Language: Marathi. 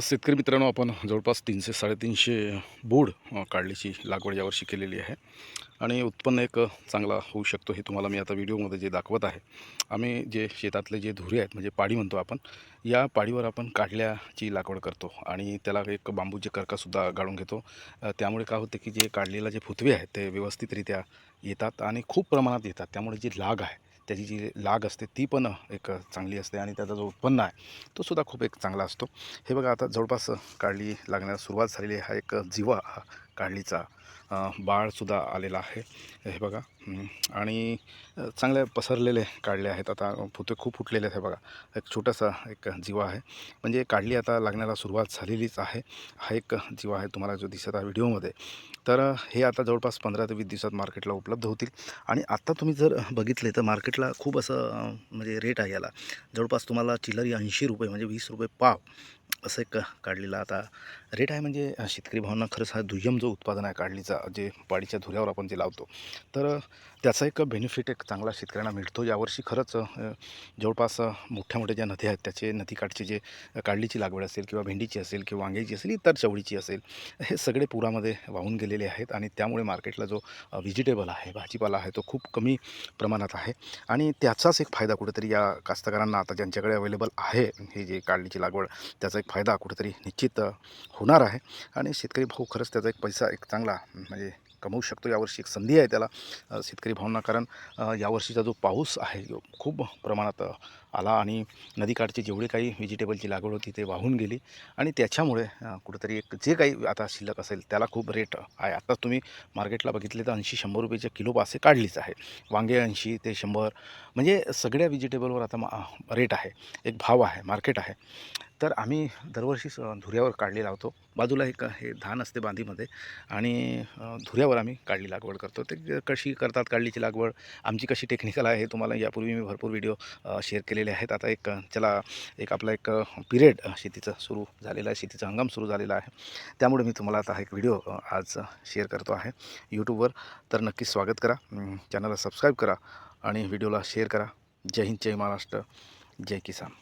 शेतकरी मित्रांनो आपण जवळपास तीनशे साडेतीनशे बोड काढलीची लागवड यावर्षी केलेली आहे. आणि उत्पन्न एक चांगला होऊ शकतो हे तुम्हाला मी आता व्हिडिओमध्ये जे दाखवत आहे. आम्ही जे शेतातले जे धुरे आहेत म्हणजे पाडी म्हणतो आपण या पाडीवर आपण काढल्याची लागवड करतो आणि त्याला एक बांबूचे कर्कासुद्धा गाळून घेतो. त्यामुळे काय होते की जे काढलेला जे फुतवे आहेत ते व्यवस्थितरित्या येतात आणि खूप प्रमाणात येतात. त्यामुळे जी लाग आहे त्याची जी लाग असते ती पण एक चांगली असते आणि त्याचा जो उत्पन्न आहे तो सुद्धा खूप एक चांगला असतो. हे बघा आता जवळपास काढली लागण्यास सुरुवात झालेली हा एक जीवा हा काढलीचा बाळसुद्धा आलेला आहे. हे बघा. आणि चांगले पसरलेले काढले आहेत. आता फुते खूप फुटलेले आहेत हे बघा. एक छोटासा एक जीवा आहे. म्हणजे काढली आता लागण्याला सुरुवात झालेलीच आहे. हा एक जीवा आहे तुम्हाला जो दिसत आहे व्हिडिओमध्ये. तर हे आता जवळपास पंधरा ते वीस दिवसात मार्केटला उपलब्ध होतील. आणि आत्ता तुम्ही जर बघितले तर मार्केटला खूप असं म्हणजे रेट आहे याला. जवळपास तुम्हाला चिलरी ऐंशी रुपये म्हणजे वीस रुपये पाव असं एक काढलेला आता रेट आहे. म्हणजे शेतकरी भावना खरंच हा दुय्यम जो उत्पादन आहे काढलीचा जे पाडीच्या धुऱ्यावर आपण जे लावतो तर त्याचा एक बेनिफिट एक चांगला शेतकऱ्यांना मिळतो. यावर्षी खरंच जवळपास मोठ्या मोठ्या ज्या नद्या आहेत त्याचे नदीकाठचे जे काढलीची लागवड असेल किंवा भेंडीची असेल किंवा वांग्याची असेल इतर चवळीची असेल हे सगळे पुरामध्ये वाहून गेलेले आहेत आणि त्यामुळे मार्केटला जो व्हेजिटेबल आहे भाजीपाला आहे तो खूप कमी प्रमाणात आहे. आणि त्याचाच एक फायदा कुठेतरी या कास्तकारांना आता ज्यांच्याकडे अवेलेबल आहे ही जी काढलीची लागवड त्याचा एक फायदा कुठेतरी निश्चित होणार आहे. आणि शेतकरी भाऊ खरंच त्याचा एक पैसा एक चांगला म्हणजे कमवू शकतो यावर्षी एक संधी आहे त्याला शेतकरी भावना. कारण यावर्षीचा जो पाऊस आहे जो खूप प्रमाणात आला आणि नदीकाठची जेवढी काही व्हेजिटेबलची लागवड होती ते वाहून गेली. आणि त्याच्यामुळे कुठेतरी एक जे काही आता शिल्लक असेल त्याला खूप रेट आहे. आता तुम्ही मार्केटला बघितले तर ऐंशी शंभर रुपयेचे किलो पासे काढलीच आहे. वांगे ऐंशी ते शंभर म्हणजे सगळ्या व्हेजिटेबलवर आता मा रेट आहे. एक भाव आहे मार्केट आहे. तर आम्ही दरवर्षी धुऱ्यावर काढली लावतो बाजूला एक हे धान असते बांधीमध्ये आणि धुऱ्यावर आम्ही काढली लागवड करतो. ते कशी करतात काढलीची लागवड आमची कशी टेक्निकल आहे तुम्हाला यापूर्वी मी भरपूर व्हिडिओ शेअर केलेले आहेत. आता एक त्याला चला एक आपला एक पिरियड शेतीचा सुरू झालेला आहे शेतीचा हंगाम सुरू झालेला आहे. त्यामुळे मी तुम्हाला आता एक व्हिडिओ आज शेअर करतो आहे. यूट्यूबवर तर नक्कीच स्वागत करा. चॅनलला सबस्क्राईब करा आणि व्हिडिओला शेअर करा. जय हिंद जय महाराष्ट्र जय किसान.